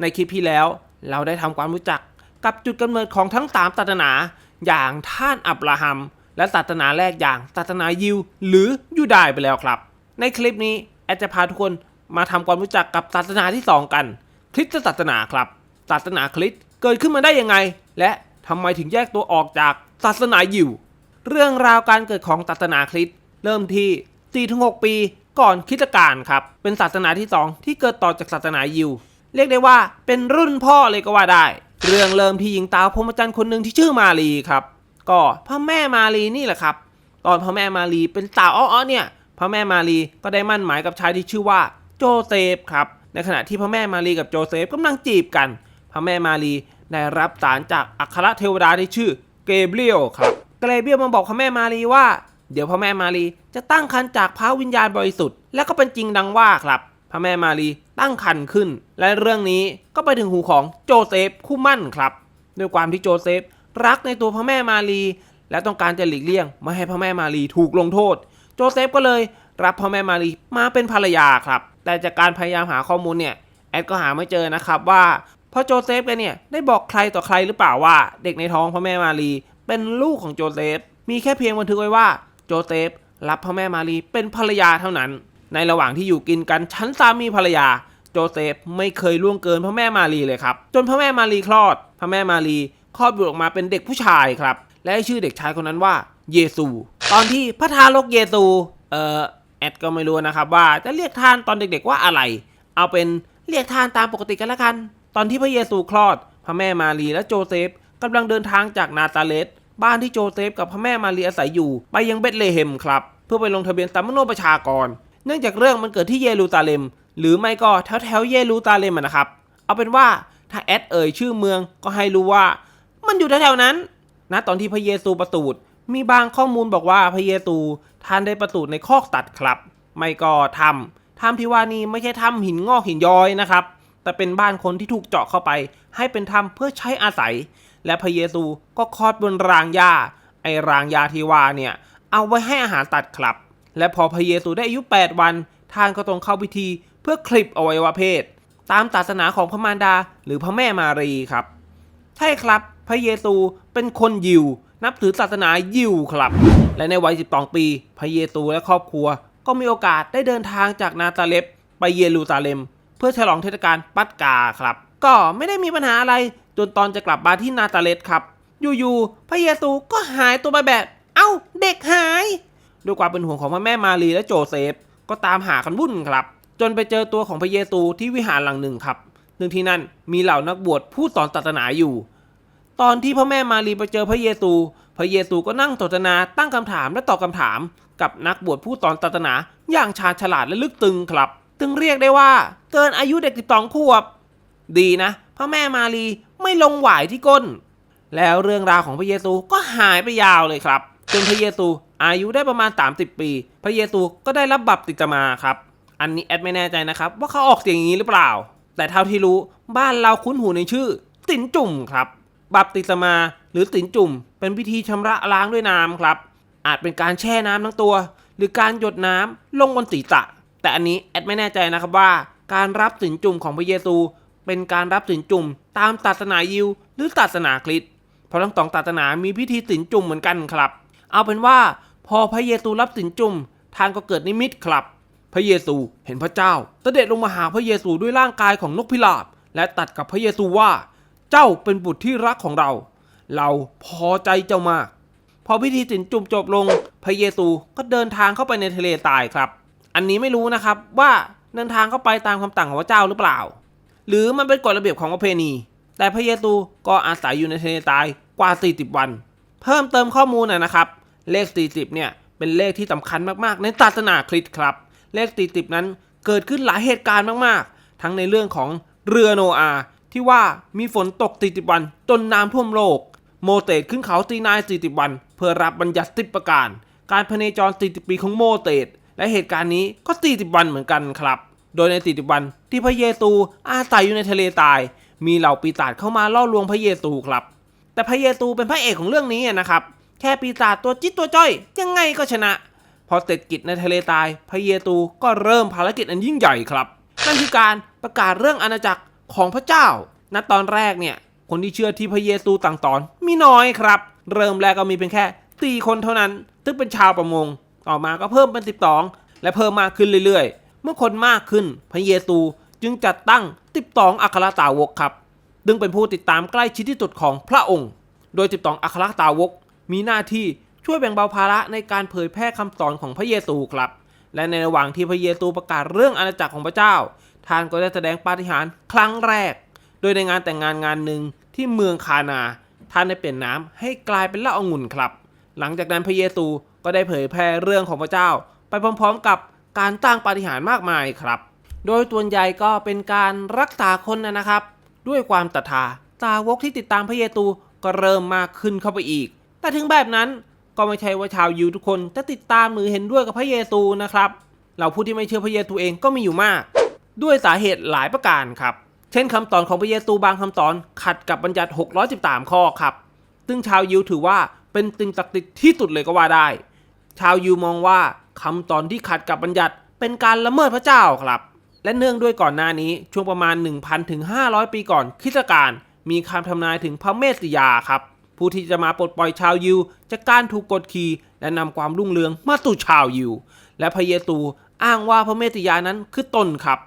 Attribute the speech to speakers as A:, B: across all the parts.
A: ในคลิปที่แล้วเราได้ทำความรู้จักกับจุดกำเนิดของทั้ง 3 ศาสนา อย่างท่านอับราฮัม และศาสนาแรกอย่างศาสนายิว หรือยูดายไปแล้วครับ ในคลิปนี้แอดจะพาทุกคนมาทำความรู้จักกับศาสนาที่ 2 กัน คริสตศาสนาครับ ศาสนาคริสต์เกิดขึ้นมาได้ยังไง และทำไมถึงแยกตัวออกจากศาสนายิว เรื่องราวการเกิดของศาสนาคริสต์เริ่มที่4-6ปีก่อนคริสตกาลครับ เป็นศาสนาที่ 2 ที่เกิดต่อจากศาสนายิว เรียกได้ว่าเป็นรุ่นพ่อเลยก็ว่าได้ เรื่องเริ่มที่หญิงสาวพรหมจรรย์คนหนึ่งที่ชื่อมารีครับ ก็พระแม่มารีนี่แหละครับ ตอนพระแม่มารีเป็นสาวอ้อๆเนี่ยพระแม่มารีก็ได้มั่นหมายกับชายที่ชื่อว่าโจเซฟครับ ในขณะที่พระแม่มารีกับโจเซฟกำลังจีบกันพระแม่มารีได้รับสารจากอัครเทวดาที่ชื่อเกเบรียลครับเกเบรียลมาบอกพระแม่มารีว่า เดี๋ยวพระแม่มารีจะตั้งครรภ์จากพระวิญญาณบริสุทธิ์และก็เป็นจริงดังว่าครับ พระแม่มารีตั้งครรภ์ขึ้น และเรื่องนี้ก็ไปถึงหูของโจเซฟคู่มั่นครับ ด้วยความที่โจเซฟรักในตัวพระแม่มารีและต้องการจะหลีกเลี่ยงไม่ให้พระแม่มารีถูกลงโทษ โจเซฟก็เลยรับพระแม่มารีมาเป็นภรรยาครับ แต่จากการพยายามหาข้อมูลเนี่ยแอดก็หาไม่เจอนะครับว่าพ่อโจเซฟแกเนี่ยได้บอกใครต่อใครหรือเปล่าว่า เด็กในท้องพระแม่มารีเป็นลูกของโจเซฟมีแค่เพียงบันทึกไว้ว่าโจเซฟรับพระแม่มารีเป็นภรรยาเท่านั้น ในระหว่างที่อยู่กินกันชั้นสามีภรรยา โจเซฟไม่เคยล่วงเกินพระแม่มารีเลยครับ จนพระแม่มารีคลอด พระแม่มารีคลอดบุตรออกมาเป็นเด็กผู้ชายครับ และให้ชื่อเด็กชายคนนั้นว่าเยซู ตอนที่พระทารกเยซูเอ่อแอดก็ไม่รู้นะครับว่าจะเรียกทานตอนเด็กๆว่าอะไร เอาเป็นเรียกทานตามปกติกันละกัน ตอนที่พระเยซูคลอด พระแม่มารีและโจเซฟกำลังเดินทางจากนาซาเรตบ้านที่โจเซฟกับพระแม่มารีอาศัยอยู่ ไปยังเบธเลเฮมครับ เพื่อไปลงทะเบียนสามโนประชากร เนื่องจากเรื่องมันเกิดที่เยรูซาเล็ม หรือไม่ก็แถวแถวๆเยรูซาเล็มนะครับ เอาเป็นว่าถ้าแอดเอ่ยชื่อเมืองก็ให้รู้ว่า มันอยู่แถวๆนั้นณตอนที่พระเยซูประสูติมีบางข้อมูลบอกว่าพระเยซูท่านได้ประสูติในคอกตัดครับ ไม่ก็ถ้ำถ้ำที่ว่านี้ไม่ใช่ถ้ำหินงอกหินย้อยนะครับ แต่เป็นบ้านคนที่ถูกเจาะเข้าไป ให้เป็นถ้ำเพื่อใช้อาศัย และพระเยซูก็คลอดบนรางหญ้า ไอรางหญ้าที่ว่าเนี่ยเอาไว้ให้อาหารตัดครับ และพอพระเยซูได้อายุ 8 วันท่านก็ต้องเข้าพิธีเพื่อคลิปอวัยวะเพศ ตามศาสนาของพระมารดาหรือพระแม่มารีครับ ใช่ครับพระเยซูเป็นคนยิว นับถือศาสนายิวครับ และในวัย 12 ปี พระเยซูและครอบครัว ก็มีโอกาสได้เดินทางจากนาซาเรตไปเยรูซาเล็ม เพื่อฉลองเทศกาลปัสกาครับ ก็ไม่ได้มีปัญหาอะไรจนตอนจะกลับมาที่นาซาเรตครับ อยู่ๆพระเยซูก็หายตัวไปแบบ เอ้าเด็กหาย ด้วยความเป็นห่วงของพระแม่มารีและโจเซฟ ก็ตามหากันวุ่นครับ จนไปเจอตัวของพระเยซูที่วิหารหลังหนึ่งครับซึ่งที่นั่นมีเหล่านักบวชผู้สอนศาสนาอยู่ ตอนที่พระแม่มารีไปเจอพระเยซู พระเยซูก็นั่งสนทนาตั้งคำถามและตอบคำถาม กับนักบวชผู้สอนศาสนา อย่างชาญฉลาดและลึกตึงครับจึงเรียกได้ว่าเกินอายุเด็ก12ขวบ ดีนะพระแม่มารีไม่ลงหวายที่ก้น แล้วเรื่องราวของพระเยซูก็หายไปยาวเลยครับ จนพระเยซูอายุได้ประมาณ 30 ปี พระเยซูก็ได้รับบัพติศมาครับ อันนี้แอดไม่แน่ใจนะครับ ว่าเขาออกเสียงอย่างนี้หรือเปล่า แต่เท่าที่รู้บ้านเราคุ้นหูในชื่อสินจุ่มครับ บัพติศมาหรือสินจุ่ม เป็นพิธีชำระล้างด้วยน้ำครับ อาจเป็นการแช่น้ำทั้งตัว หรือการหยดน้ำลงบนศีรษะแต่อันนี้แอดไม่แน่ใจนะครับว่า การรับสินจุ่มของพระเยซู เป็นการรับสินจุ่มตามศาสนายิวหรือศาสนาคริสต์เพราะทั้งสองศาสนามีพิธีสินจุ่มเหมือนกันครับ เอาเป็นว่า พอพระเยซูรับสินจุ่มทานก็เกิดนิมิตครับ พระเยซูเห็นพระเจ้าเสด็จลงมาหาพระเยซูด้วยร่างกายของนกพิราบ และตัดกับพระเยซูว่า เจ้าเป็นบุตรที่รักของเรา เราพอใจเจ้ามาก พอพิธีสินจุ่มจบลง พระเยซูก็เดินทางเข้าไปในทะเลทรายครับ อันนี้ไม่รู้นะครับว่าเดินทางเข้าไปตามคำสั่งของพระเจ้าหรือเปล่า หรือมันเป็นกฎระเบียบของประเพณี แต่พระเยซูก็อาศัยอยู่ในทะเลทรายกว่า 40 วัน เพิ่มเติมข้อมูลหน่อยนะครับ เลข 40 เนี่ย เป็นเลขที่สำคัญมากๆ ในศาสนาคริสต์ครับ เลข 40 นั้นเกิดขึ้นหลายเหตุการณ์มากๆ ทั้งในเรื่องของเรือโนอาที่ว่ามีฝนตก 40 วันจนน้ำท่วมโลก โมเสสขึ้นเขาซีนาย 40 วัน เพื่อรับบัญญัติ10ประการ การพเนจร 40 ปีของโมเสสและเหตุการณ์นี้ก็ 40 วันเหมือนกันครับ โดยใน 40 วันที่พระเยซูอาศัยอยู่ในทะเลตาย มีเหล่าปีศาจเข้ามาล่อลวงพระเยซูครับ แต่พระเยซูเป็นพระเอกของเรื่องนี้นะครับ แค่ปีศาจตัวจิ๊ดตัวจ้อย ยังไงก็ชนะ พอเสร็จกิจในทะเลตายพระเยซูก็เริ่มภารกิจอันยิ่งใหญ่ครับ นั่นคือการประกาศเรื่องอาณาจักรของพระเจ้า ณ ตอนแรกเนี่ย คนที่เชื่อที่พระเยซูต่างตอนมีน้อยครับ เริ่มแรกก็มีเพียงแค่ตีคนเท่านั้น ซึ่งเป็นชาวประมง ต่อมาก็เพิ่มเป็น 12 และเพิ่มมากขึ้นเรื่อยๆ เมื่อคนมากขึ้นพระเยซูจึงจัดตั้ง 12 อัครสาวกครับ ซึ่งเป็นผู้ติดตามใกล้ชิดที่สุดของพระองค์ โดย 12 อัครสาวก มีหน้าที่ช่วยแบ่งเบาภาระในการเผยแพร่คำสอนของพระเยซูครับ และในระหว่างที่พระเยซูประกาศเรื่องอาณาจักรของพระเจ้า ท่านก็ได้แสดงปาฏิหาริย์ครั้งแรก โดยในงานแต่งงานงานหนึ่งที่เมืองคานา ท่านได้เปลี่ยนน้ำให้กลายเป็นเหล้าองุ่นครับ หลังจากนั้นพระเยซูก็ได้เผยแพร่เรื่องของพระเจ้า ไปพร้อมๆกับการตั้งปาฏิหาริย์มากมายครับ โดยตัวนใหญ่ก็เป็นการรักษาคนนะนะครับ ด้วยความศรัทธาสาวกที่ติดตามพระเยซูก็เริ่มมากขึ้นเข้าไปอีก แต่ถึงแบบนั้นก็ไม่ใช่ว่าชาวยิวทุกคนจะติดตามหรือเห็นด้วยกับพระเยซูนะครับเราผู้ที่ไม่เชื่อพระเยซูเองก็มีอยู่มาก ด้วยสาเหตุหลายประการครับ เช่นคำสอนของพระเยซูบางคำสอนขัดกับบัญญัติ 613 ข้อครับ ซึ่งชาวยิวถือว่าเป็นสิ่งศักดิ์สิทธิ์ที่สุดเลยก็ว่าได้ ชาวยิวมองว่าคำสอนที่ขัดกับบัญญัติเป็นการละเมิดพระเจ้าครับ และเนื่องด้วยก่อนหน้านี้ช่วงประมาณ 1,000ถึง500 ปีก่อนคริสตกาลมีคำทำนายถึงพระเมสสิยาครับ ผู้ที่จะมาปลดปล่อยชาวยิวจากการถูกกดขี่และนำความรุ่งเรืองมาสู่ชาวยิว และพระเยซูอ้างว่าพระเมสสิยานั้นคือตนครับ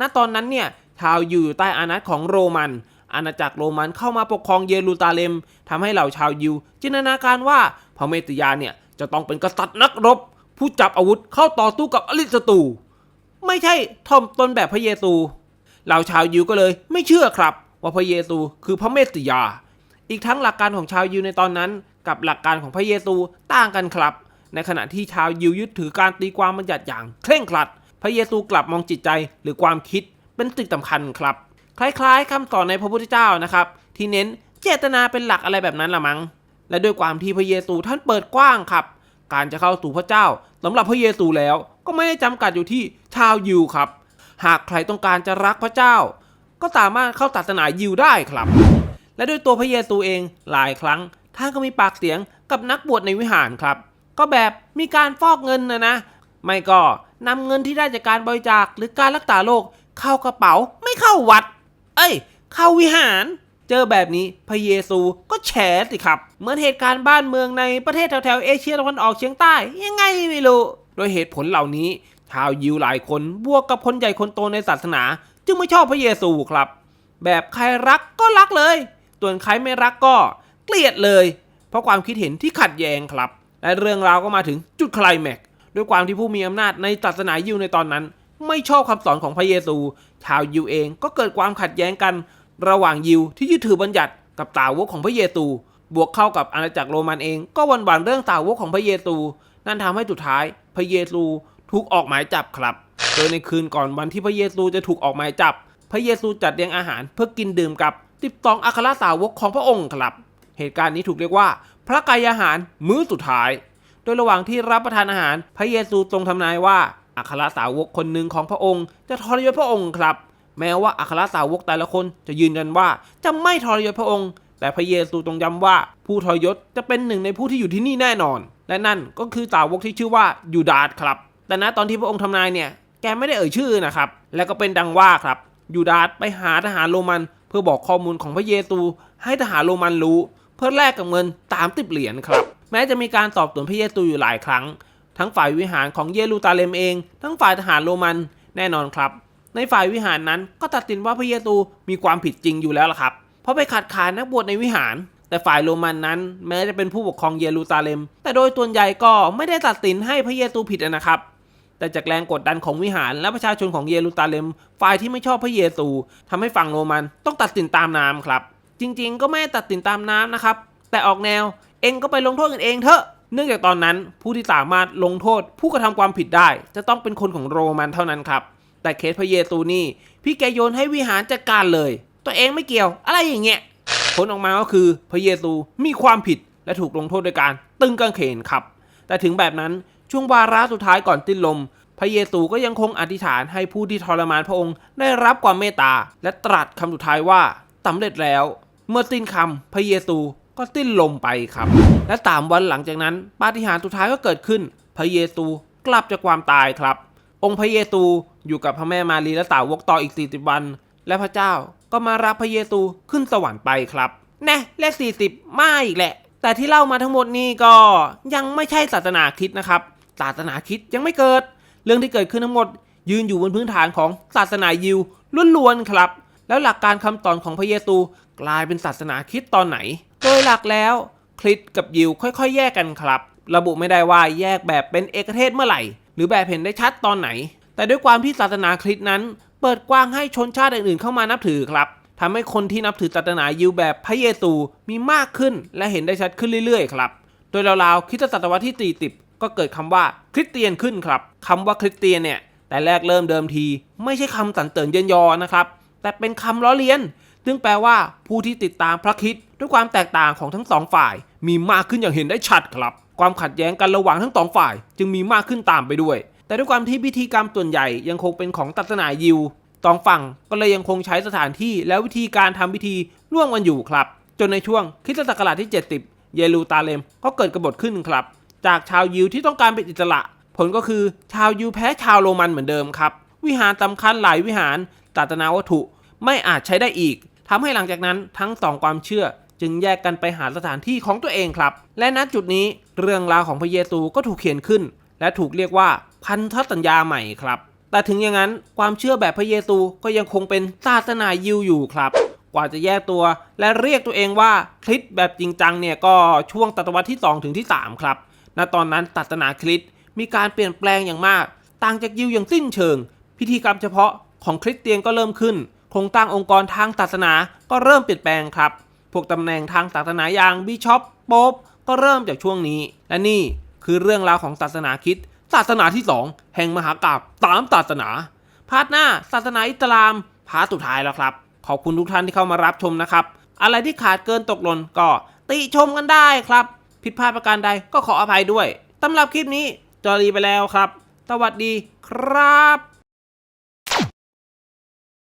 A: ณตอนนั้นเนี่ยชาวยิวอยู่ใต้อานัตของโรมัน อาณาจักรโรมันเข้ามาปกครองเยรูซาเล็มทำให้เหล่าชาวยิว จินตนาการว่าพระเมสสิยาเนี่ยจะต้องเป็นกษัตริย์นักรบ ผู้จับอาวุธเข้าต่อสู้กับอริสตู ไม่ใช่ทอมตนแบบพระเยซู เหล่าชาวยิวก็เลยไม่เชื่อครับ ว่าพระเยซูคือพระเมสสิยา อีกทั้งหลักการของชาวยิวในตอนนั้น กับหลักการของพระเยซูต่างกันครับ ในขณะที่ชาวยิวยึดถือการตีความบัญญัติอย่างเคร่งครัด พระเยซูกลับมองจิตใจหรือความคิดเป็นสิ่งสำคัญครับ คล้ายๆคำสอนในพระพุทธเจ้านะครับ ที่เน้นเจตนาเป็นหลักอะไรแบบนั้นละมั้งและด้วยความที่พระเยซูท่านเปิดกว้างครับ การจะเข้าสู่พระเจ้าสำหรับพระเยซูแล้วก็ไม่ได้จำกัดอยู่ที่ชาวยิวครับ หากใครต้องการจะรักพระเจ้า ก็สามารถเข้าศาสนายิวได้ครับ และด้วยตัวพระเยซูเองหลายครั้งท่านก็มีปากเสียงกับนักบวชในวิหารครับ ก็แบบมีการฟอกเงินนะนะ ไม่ก็นำเงินที่ได้จากการบริจาคหรือการรักษาโรคเข้ากระเป๋าไม่เข้าวัด เอ้ย เข้าวิหาร เจอแบบนี้พระเยซูก็แฉสิครับ เหมือนเหตุการณ์บ้านเมืองในประเทศแถวๆเอเชียตะวันออกเฉียงใต้ ยังไงไม่รู้ โดยเหตุผลเหล่านี้ชาวยิวหลายคนบวกกับคนใหญ่คนโตในศาสนา จึงไม่ชอบพระเยซูครับ แบบใครรักก็รักเลย ส่วนใครไม่รักก็เกลียดเลย เพราะความคิดเห็นที่ขัดแย้งครับ และเรื่องราวก็มาถึงจุดคลแม็กด้วยความที่ผู้มีอำนาจในศาสนายิวในตอนนั้น ไม่ชอบคำสอนของพระเยซู ชาวยิวเองก็เกิดความขัดแย้งกัน ระหว่างยิวที่ยึดถือบัญญัติกับสาวกของพระเยซู บวกเข้ากับอาณาจักรโรมันเอง ก็วันวันเรื่องสาวกของพระเยซู นั่นทำให้สุดท้ายพระเยซูถูกออกหมายจับครับ โดยในคืนก่อนวันที่พระเยซูจะถูกออกหมายจับ พระเยซูจัดเลี้ยงอาหารเพื่อกินดื่มกับ ติบตองอัครสาวกของพระองค์ครับ เหตุการณ์นี้ถูกเรียกว่า พระกายอาหารมื้อสุดท้าย โดยระหว่างที่รับประทานอาหาร พระเยซูทรงทำนายว่า อัครสาวกคนหนึ่งของพระองค์ จะทรยศพระองค์ครับ แม้ว่าอัครสาวกแต่ละคนจะยืนยันว่าจะไม่ทรยศพระองค์ แต่พระเยซูทรงย้ำว่า ผู้ทรยศจะเป็นหนึ่งในผู้ที่อยู่ที่นี่แน่นอน และนั่นก็คือสาวกที่ชื่อว่ายูดาสครับ แต่ณตอนที่พระองค์ทำนายเนี่ยแกไม่ได้เอ่ยชื่อนะครับ และก็เป็นดังว่าครับยูดาสไปหาทหารโรมัน พื่อบอกข้อมูลของพระเยซู ให้ทหารโรมันรู้ เพื่อแลกกับเงินตามติบเหรียญครับ แม้จะมีการสอบสวนพระเยซูอยู่หลายครั้ง ทั้งฝ่ายวิหารของเยรูซาเล็มเอง ทั้งฝ่ายทหารโรมันแน่นอนครับ ในฝ่ายวิหารนั้นก็ตัดสินว่าพระเยซูมีความผิดจริงอยู่แล้วล่ะครับ เพราะไปขัดขานนักบวชในวิหาร แต่ฝ่ายโรมันนั้น แม้จะเป็นผู้ปกครองเยรูซาเล็ม แต่โดยส่วนใหญ่ก็ไม่ได้ตัดสินให้พระเยซูผิดนะครับ แต่จากแรงกดดันของวิหารและประชาชนของเยรูซาเล็มฝ่ายที่ไม่ชอบพระเยซูทำให้ฝั่งโรมันต้องตัดสินตามน้ำครับ จริงๆ ก็ไม่ตัดสินตามน้ำนะครับ แต่ออกแนวเองก็ไปลงโทษกันเองเถอะเนื่องจากตอนนั้นผู้ที่สามารถลงโทษผู้กระทำความผิดได้ จะต้องเป็นคนของโรมันเท่านั้นครับ แต่เคสพระเยซูนี่พี่แกโยนให้วิหารจัดการเลย ตัวเองไม่เกี่ยว อะไรอย่างเงี้ยผลออกมาก็คือพระเยซูมีความผิดและถูกลงโทษโดยการตึงกางเขนครับ แต่ถึงแบบนั้น ช่วงวาระสุดท้ายก่อนสิ้นลม พระเยซูก็ยังคงอธิษฐานให้ผู้ที่ทรมานพระองค์ได้รับความเมตตา และตรัสคำสุดท้ายว่าสำเร็จแล้ว เมื่อสิ้นคำพระเยซูก็สิ้นลมไปครับ และสามวันหลังจากนั้นปาฏิหาริย์สุดท้ายก็เกิดขึ้น พระเยซูกลับจากความตายครับ องค์พระเยซูอยู่กับพระแม่มารีและสาวกต่ออีก 40 วัน และพระเจ้าก็มารับพระเยซูขึ้นสวรรค์ไปครับแน่เลข40มาอีกแหละ แต่ที่เล่ามาทั้งหมดนี่ก็ยังไม่ใช่ศาสนาคริดนะครับ ศาสนาคริดยังไม่เกิด เรื่องที่เกิดขึ้นทั้งหมด ยืนอยู่บนพื้นฐานของศาสนายิวล้วนๆครับ แล้วหลักการคำสอนของพระเยซูกลายเป็นศาสนาคริดตอนไหน โดยหลักแล้วคริสกับยิวค่อยๆ แยกกันครับ ระบุไม่ได้ว่าแยกแบบเป็นเอกเทศเมื่อไหร่ หรือแบบเห็นได้ชัดตอนไหน แต่ด้วยความที่ศาสนาคริสต์นั้น เปิดกว้างให้ชนชาติอื่นๆเข้ามานับถือครับทำให้คนที่นับถือศาสนายิวแบบพระเยซูมีมากขึ้นและเห็นได้ชัดขึ้นเรื่อยๆ ครับ โดยราวๆคริสตศตวรรษที่ 40 ก็เกิดคำว่าคริสเตียนขึ้นครับคำว่าคริสเตียนเนี่ยแต่แรกเริ่มเดิมที ไม่ใช่คำสรรเสริญเยินยอนะครับ แต่เป็นคำล้อเลียน ซึ่งแปลว่าผู้ที่ติดตามพระคริสต์ด้วยความแตกต่างของทั้งสองฝ่าย มีมากขึ้นอย่างเห็นได้ชัดครับ ความขัดแย้งกันระหว่างทั้งสองฝ่าย จึงมีมากขึ้นตามไปด้วย แต่ด้วยความที่พิธีกรรมส่วนใหญ่ยังคงเป็นของศาสนายิวสองฝั่งก็เลยยังคงใช้สถานที่และวิธีการทำพิธีร่วมกันอยู่ครับ จนในช่วงคริสตศักราชที่ 70 เยรูซาเล็มก็เกิดกบฏขึ้นครับ จากชาวยิวที่ต้องการเป็นอิสระ ผลก็คือชาวยิวแพ้ชาวโรมันเหมือนเดิมครับ วิหารสำคัญหลายวิหารศาสนาวัตถุไม่อาจใช้ได้อีกทำให้หลังจากนั้นทั้งสองความเชื่อจึงแยกกันไปหาสถานที่ของตัวเองครับ และณจุดนี้เรื่องราวของพระเยซูก็ถูกเขียนขึ้น และถูกเรียกว่าพันธสัญญาใหม่ครับ แต่ถึงอย่างนั้นความเชื่อแบบพระเยซูก็ยังคงเป็นศาสนายิวอยู่ครับ กว่าจะแยกตัวและเรียกตัวเองว่าคริสแบบจริงจังเนี่ยก็ช่วงศตวรรษที่ 2 ถึงที่ 3 ครับ ณตอนนั้นศาสนาคริสต์มีการเปลี่ยนแปลงอย่างมาก ต่างจากยิวอย่างสิ้นเชิง พิธีกรรมเฉพาะของคริสเตียนก็เริ่มขึ้น โครงตั้งองค์กรทางศาสนาก็เริ่มเปลี่ยนแปลงครับ พวกตำแหน่งทางศาสนาอย่างบิชอปโป๊ปก็เริ่มจากช่วงนี้ และนี่คือเรื่องราวของศาสนาคริสต์ศาสนาที่ 2 แห่งมหากราพย์ตามศาสนา พาร์ทหน้าศาสนาอิสลาม พาร์ทสุดท้ายแล้วครับ ขอบคุณทุกท่านที่เข้ามารับชมนะครับ อะไรที่ขาดเกินตกหล่นก็ติชมกันได้ครับ ผิดพลาดประการใดก็ขออภัยด้วยสำหรับคลิปนี้จอรีไปแล้วครับ สวัสดีครับ